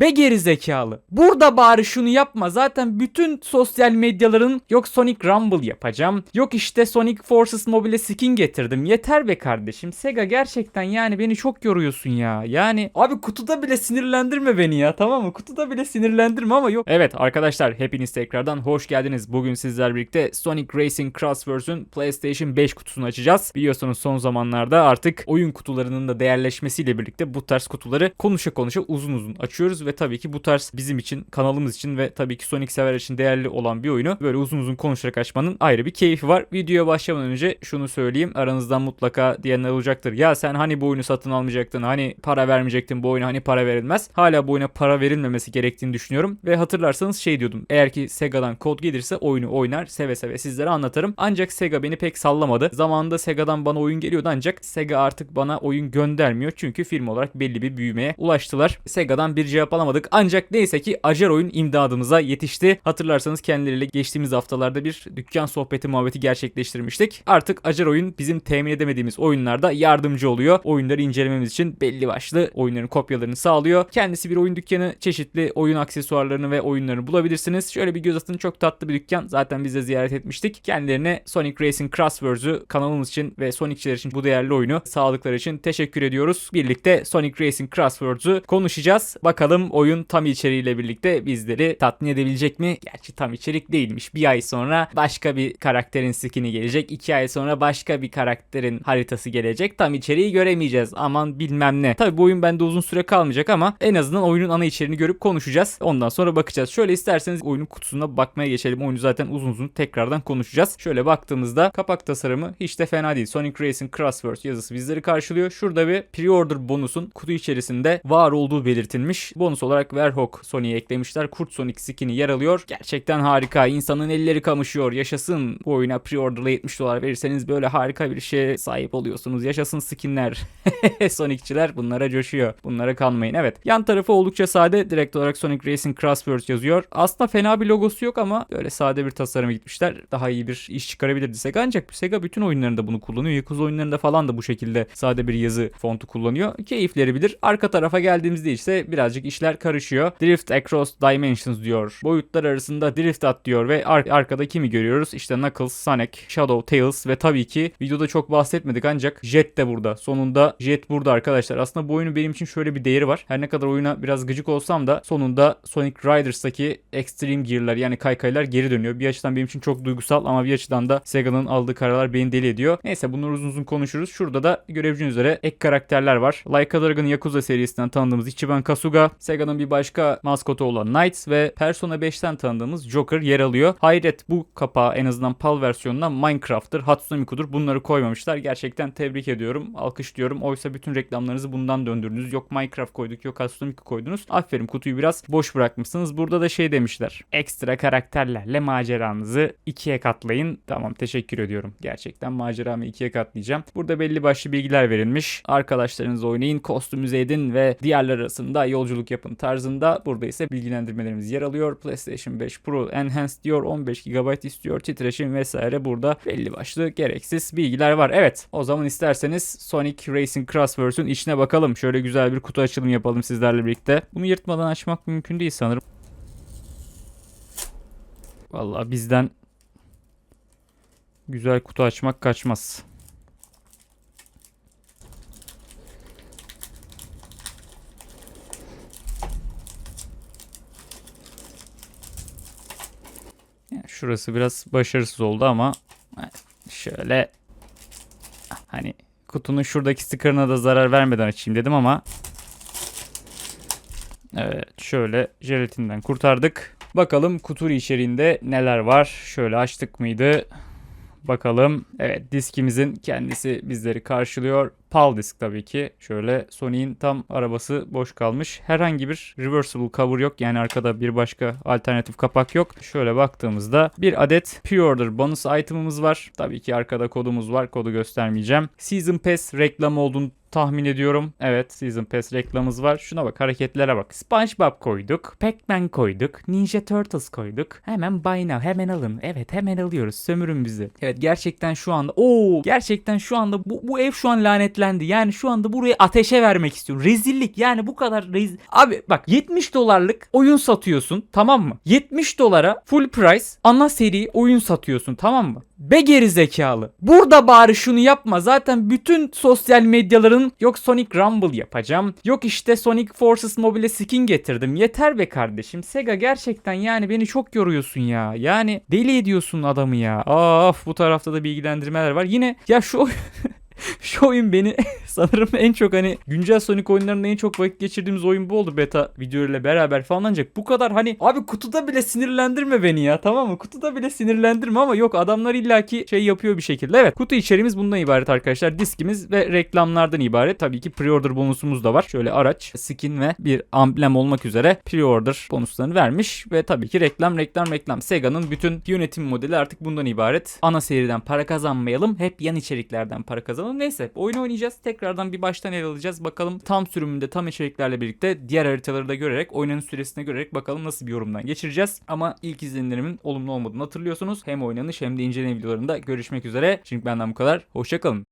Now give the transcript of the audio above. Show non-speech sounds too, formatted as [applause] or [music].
Be geri zekalı. Burada bari şunu yapma. Zaten bütün sosyal medyaların yok Sonic Rumble yapacağım. Yok işte Sonic Forces Mobile skin getirdim. Yeter be kardeşim. Sega gerçekten yani beni çok yoruyorsun ya. Yani abi kutuda bile sinirlendirme beni ya tamam mı? Kutuda bile sinirlendirme ama yok. Evet arkadaşlar hepiniz tekrardan hoş geldiniz. Bugün sizler birlikte Sonic Racing Crosswords'un PlayStation 5 kutusunu açacağız. Biliyorsunuz son zamanlarda artık oyun kutularının da değerleşmesiyle birlikte bu tarz kutuları konuşa konuşa uzun uzun açıyoruz ve tabii ki bu tarz bizim için, kanalımız için ve tabii ki Sonic sever için değerli olan bir oyunu böyle uzun uzun konuşarak açmanın ayrı bir keyfi var. Videoya başlamadan önce şunu söyleyeyim. Aranızdan mutlaka diyenler olacaktır. Ya sen hani bu oyunu satın almayacaktın? Hani para vermeyecektin bu oyuna? Hani para verilmez? Hala bu oyuna para verilmemesi gerektiğini düşünüyorum. Ve hatırlarsanız şey diyordum. Eğer ki Sega'dan kod gelirse oyunu oynar seve seve sizlere anlatırım. Ancak Sega beni pek sallamadı. Zamanında Sega'dan bana oyun geliyordu ancak Sega artık bana oyun göndermiyor. Çünkü firma olarak belli bir büyümeye ulaştılar. Sega'dan bir cevap alamadık. Ancak neyse ki Acer oyun imdadımıza yetişti. Hatırlarsanız kendileriyle geçtiğimiz haftalarda bir dükkan sohbeti muhabbeti gerçekleştirmiştik. Artık Acer oyun bizim temin edemediğimiz oyunlarda yardımcı oluyor. Oyunları incelememiz için belli başlı oyunların kopyalarını sağlıyor. Kendisi bir oyun dükkanı. Çeşitli oyun aksesuarlarını ve oyunlarını bulabilirsiniz. Şöyle bir göz atın çok tatlı bir dükkan. Zaten biz de ziyaret etmiştik. Kendilerine Sonic Racing Crosswords'u kanalımız için ve Sonic'çiler için bu değerli oyunu sağladıkları için teşekkür ediyoruz. Birlikte Sonic Racing Crosswords'u konuşacağız. Bakalım oyun tam içeriğiyle birlikte bizleri tatmin edebilecek mi? Gerçi tam içerik değilmiş. Bir ay sonra başka bir karakterin skin'i gelecek. iki ay sonra başka bir karakterin haritası gelecek. Tam içeriği göremeyeceğiz. Aman bilmem ne. Tabi bu oyun bende uzun süre kalmayacak ama en azından oyunun ana içeriğini görüp konuşacağız. Ondan sonra bakacağız. Şöyle isterseniz oyunun kutusuna bakmaya geçelim. Oyunu zaten uzun uzun tekrardan konuşacağız. Şöyle baktığımızda kapak tasarımı hiç de fena değil. Sonic Racing Crosswords yazısı bizleri karşılıyor. Şurada bir pre-order bonusun kutu içerisinde var olduğu belirtilmiş. Bonus olarak Werhawk Sonic'e eklemişler. Kurt Sonic skin'i yer alıyor. Gerçekten harika. İnsanın elleri kamışıyor. Yaşasın bu oyuna pre-order'la 70 dolar verirseniz böyle harika bir şeye sahip oluyorsunuz. Yaşasın skinler. [laughs] Sonic'çiler bunlara coşuyor. Bunlara kanmayın. Evet. Yan tarafı oldukça sade. Direkt olarak Sonic Racing Crosswords yazıyor. Aslında fena bir logosu yok ama böyle sade bir tasarıma gitmişler. Daha iyi bir iş çıkarabilirdi Sega. Ancak Sega bütün oyunlarında bunu kullanıyor. Yakuza oyunlarında falan da bu şekilde sade bir yazı fontu kullanıyor. Keyifleri bilir. Arka tarafa geldiğimizde ise birazcık işler karışıyor. Drift Across Dimensions diyor. Boyutlar arasında drift at diyor ve ar- arkada kimi görüyoruz? İşte Knuckles, Sonic, Shadow, Tails ve tabii ki videoda çok bahsetmedik ancak Jet de burada. Sonunda Jet burada arkadaşlar. Aslında bu oyunun benim için şöyle bir değeri var. Her ne kadar oyuna biraz gıcık olsam da sonunda Sonic Riders'taki Extreme Gear'lar yani kaykaylar geri dönüyor. Bir açıdan benim için çok duygusal ama bir açıdan da Sega'nın aldığı kararlar beni deli ediyor. Neyse bunları uzun uzun konuşuruz. Şurada da görebileceğiniz üzere ek karakterler var. Like a Dragon Yakuza serisinden tanıdığımız Ichiban Kasuga, Sega'nın bir başka maskotu olan Knights ve Persona 5'ten tanıdığımız Joker yer alıyor. Hayret bu kapağı en azından PAL versiyonunda Minecraft'tır, Hatsune Miiku'dur. Bunları koymamışlar. Gerçekten tebrik ediyorum. Alkışlıyorum. Oysa bütün reklamlarınızı bundan döndürdünüz. Yok Minecraft koyduk, yok Hatsune Miku koydunuz. Aferin kutuyu biraz boş bırakmışsınız. Burada da şey demişler. Ekstra karakterlerle maceranızı ikiye katlayın. Tamam teşekkür ediyorum. Gerçekten maceramı ikiye katlayacağım. Burada belli başlı bilgiler verilmiş. Arkadaşlarınızla oynayın, kostümüze edin ve diğerler arasında yolculuk yapın tarzında. Burada ise bilgilendirmelerimiz yer alıyor. PlayStation 5 Pro Enhanced diyor 15 GB istiyor titreşim vesaire burada belli başlı gereksiz bilgiler var. Evet o zaman isterseniz Sonic Racing Crosswords'un içine bakalım. Şöyle güzel bir kutu açılımı yapalım sizlerle birlikte. Bunu yırtmadan açmak mümkün değil sanırım. Vallahi bizden güzel kutu açmak kaçmaz. Şurası biraz başarısız oldu ama şöyle hani kutunun şuradaki sticker'ına da zarar vermeden açayım dedim ama Evet şöyle jelatinden kurtardık. Bakalım kutu içeriğinde neler var. Şöyle açtık mıydı? Bakalım. Evet diskimizin kendisi bizleri karşılıyor. PAL disk tabii ki. Şöyle Sony'in tam arabası boş kalmış. Herhangi bir reversible cover yok. Yani arkada bir başka alternatif kapak yok. Şöyle baktığımızda bir adet pre-order bonus item'ımız var. Tabii ki arkada kodumuz var. Kodu göstermeyeceğim. Season Pass reklam olduğunu tahmin ediyorum. Evet Season Pass reklamımız var. Şuna bak hareketlere bak. SpongeBob koyduk. Pac-Man koyduk. Ninja Turtles koyduk. Hemen buy now hemen alın. Evet hemen alıyoruz. Sömürün bizi. Evet gerçekten şu anda Oo gerçekten şu anda bu, bu ev şu an lanetlendi. Yani şu anda burayı ateşe vermek istiyorum. Rezillik yani bu kadar rez... Abi bak 70 dolarlık oyun satıyorsun tamam mı? 70 dolara full price ana seri oyun satıyorsun tamam mı? Be geri zekalı. Burada bari şunu yapma. Zaten bütün sosyal medyaların yok Sonic Rumble yapacağım. Yok işte Sonic Forces Mobile skin getirdim. Yeter be kardeşim. Sega gerçekten yani beni çok yoruyorsun ya. Yani deli ediyorsun adamı ya. Of bu tarafta da bilgilendirmeler var. Yine ya şu [laughs] [laughs] şu oyun beni [laughs] sanırım en çok hani güncel Sonic oyunlarında en çok vakit geçirdiğimiz oyun bu oldu beta videoyla beraber falan ancak bu kadar hani abi kutuda bile sinirlendirme beni ya tamam mı? Kutuda bile sinirlendirme ama yok adamlar illaki şey yapıyor bir şekilde. Evet kutu içeriğimiz bundan ibaret arkadaşlar. Diskimiz ve reklamlardan ibaret. Tabii ki pre-order bonusumuz da var. Şöyle araç, skin ve bir amblem olmak üzere pre-order bonuslarını vermiş ve tabii ki reklam reklam reklam. Sega'nın bütün yönetim modeli artık bundan ibaret. Ana seriden para kazanmayalım. Hep yan içeriklerden para kazanalım. Neyse oyunu oynayacağız. Tekrardan bir baştan ele alacağız. Bakalım tam sürümünde tam içeriklerle birlikte diğer haritaları da görerek oynanış süresine görerek bakalım nasıl bir yorumdan geçireceğiz. Ama ilk izlenimlerimin olumlu olmadığını hatırlıyorsunuz. Hem oynanış hem de inceleme videolarında görüşmek üzere. Şimdi benden bu kadar. Hoşçakalın.